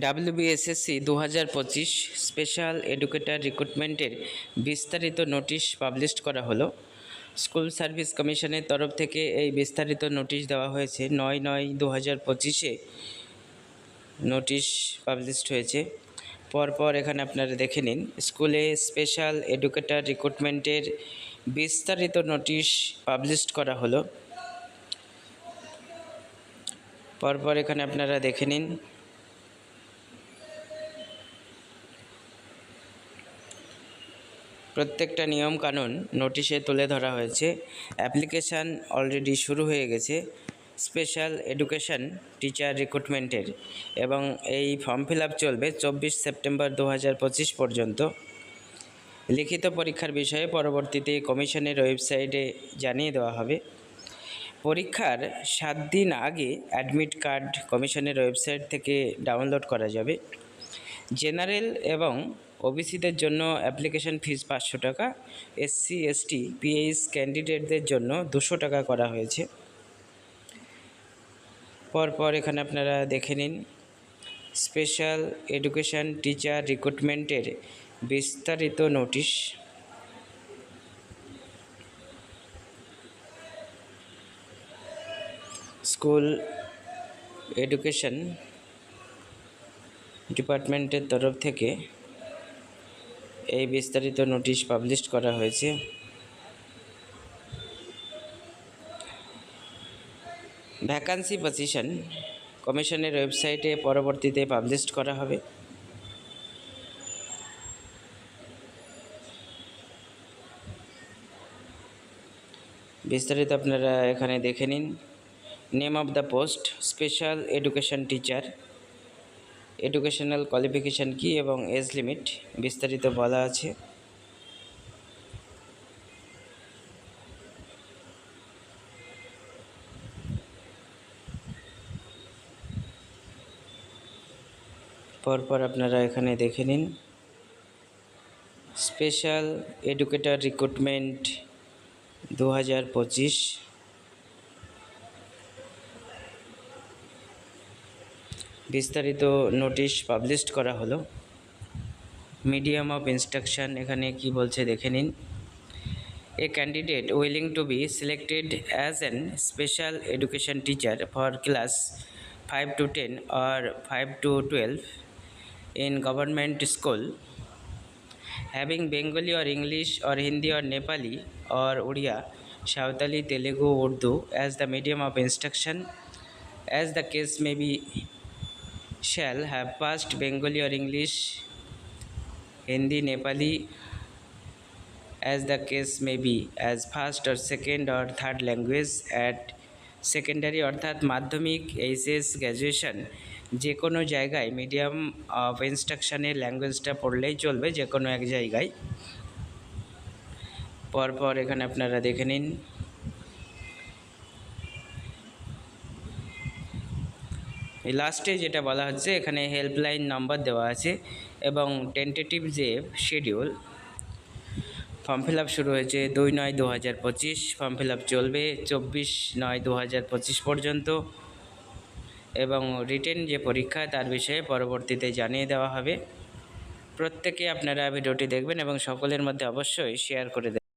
WBSSC দু হাজার পঁচিশ স্পেশাল এডুকেটর রিক্রুটমেন্টের বিস্তারিত নোটিশ পাবলিশ করা হলো। স্কুল সার্ভিস কমিশনের তরফ থেকে এই বিস্তারিত নোটিশ দেওয়া হয়েছে। নয় নয় দু হাজার পঁচিশে নোটিশ পাবলিশড হয়েছে। পরপর এখানে আপনারা দেখে নিন, স্কুলে স্পেশাল এডুকেটর রিক্রুটমেন্টের বিস্তারিত নোটিশ পাবলিশড করা হলো। পরপর এখানে আপনারা দেখে নিন প্রত্যেকটা নিয়ম কানুন নোটিশে তুলে ধরা হয়েছে। অ্যাপ্লিকেশান অলরেডি শুরু হয়ে গেছে। স্পেশাল এডুকেশন টিচার রিক্রুটমেন্টের এবং এই ফর্ম ফিল আপ চলবে চব্বিশ সেপ্টেম্বর দু হাজার পঁচিশ পর্যন্ত। লিখিত পরীক্ষার বিষয়ে পরবর্তীতে কমিশনের ওয়েবসাইটে জানিয়ে দেওয়া হবে। পরীক্ষার সাত দিন আগে অ্যাডমিট কার্ড কমিশনের ওয়েবসাইট থেকে ডাউনলোড করা যাবে। জেনারেল এবং ওবিসিদের জন্য অ্যাপ্লিকেশন ফিস পাঁচশো টাকা এসসি এসটি পিএইচ ক্যান্ডিডেটদের জন্য দুশো টাকা করা হয়েছে। পরপর এখানে আপনারা দেখে নিন, স্পেশাল এডুকেশন টিচার রিক্রুটমেন্টের বিস্তারিত নোটিশ। স্কুল এডুকেশন ডিপার্টমেন্টের তরফ থেকে এই বিস্তারিত নোটিশ পাবলিশ করা হয়েছে। ভ্যাকান্সি পজিশন কমিশনের ওয়েবসাইটে পরবর্তীতে পাবলিশ করা হবে। বিস্তারিত আপনারা এখানে দেখে নিন। Name of the post, special education teacher. Educational qualification কী এবং এজ লিমিট বিস্তারিত বলা আছে? পরপর আপনারা এখানে দেখে নিন। স্পেশাল এডুকেটর রিক্রুটমেন্ট দু হাজার পঁচিশ বিস্তারিত নোটিশ পাবলিশ করা হলো। মিডিয়াম অফ ইনস্ট্রাকশন এখানে কি বলছে দেখে নিন। A candidate willing to be selected as an special education teacher for class five to ten R five to twelve in government school. Having Bengali or English or Hindi or Nepali or Odia, Santali, Telugu, Urdu, as the medium of instruction, as the case may be shall have passed Bengali or English, Hindi, Nepali as the case may be as first or second or third language at secondary অর্থাৎ মাধ্যমিক HS graduation যে কোনো জায়গায় medium of ইনস্ট্রাকশনের ল্যাঙ্গুয়েজটা পড়লেই চলবে যে কোনো এক জায়গায় পরপর এখানে আপনারা দেখে নিন লাস্টে যেটা বলা হচ্ছে, এখানে হেল্পলাইন নাম্বার দেওয়া আছে এবং টেন্টেটিভ যে শিডিউল ফর্ম ফিল আপ শুরু হয়েছে দুই নয় দু হাজার পঁচিশ ফর্ম ফিল আপ চলবে চব্বিশ নয় দু হাজার পঁচিশ পর্যন্ত এবং রিটেন যে পরীক্ষা, তার বিষয়ে পরবর্তীতে জানিয়ে দেওয়া হবে। প্রত্যেকে আপনারা ভিডিওটি দেখবেন এবং সকলের মধ্যে অবশ্যই শেয়ার করে দেবেন।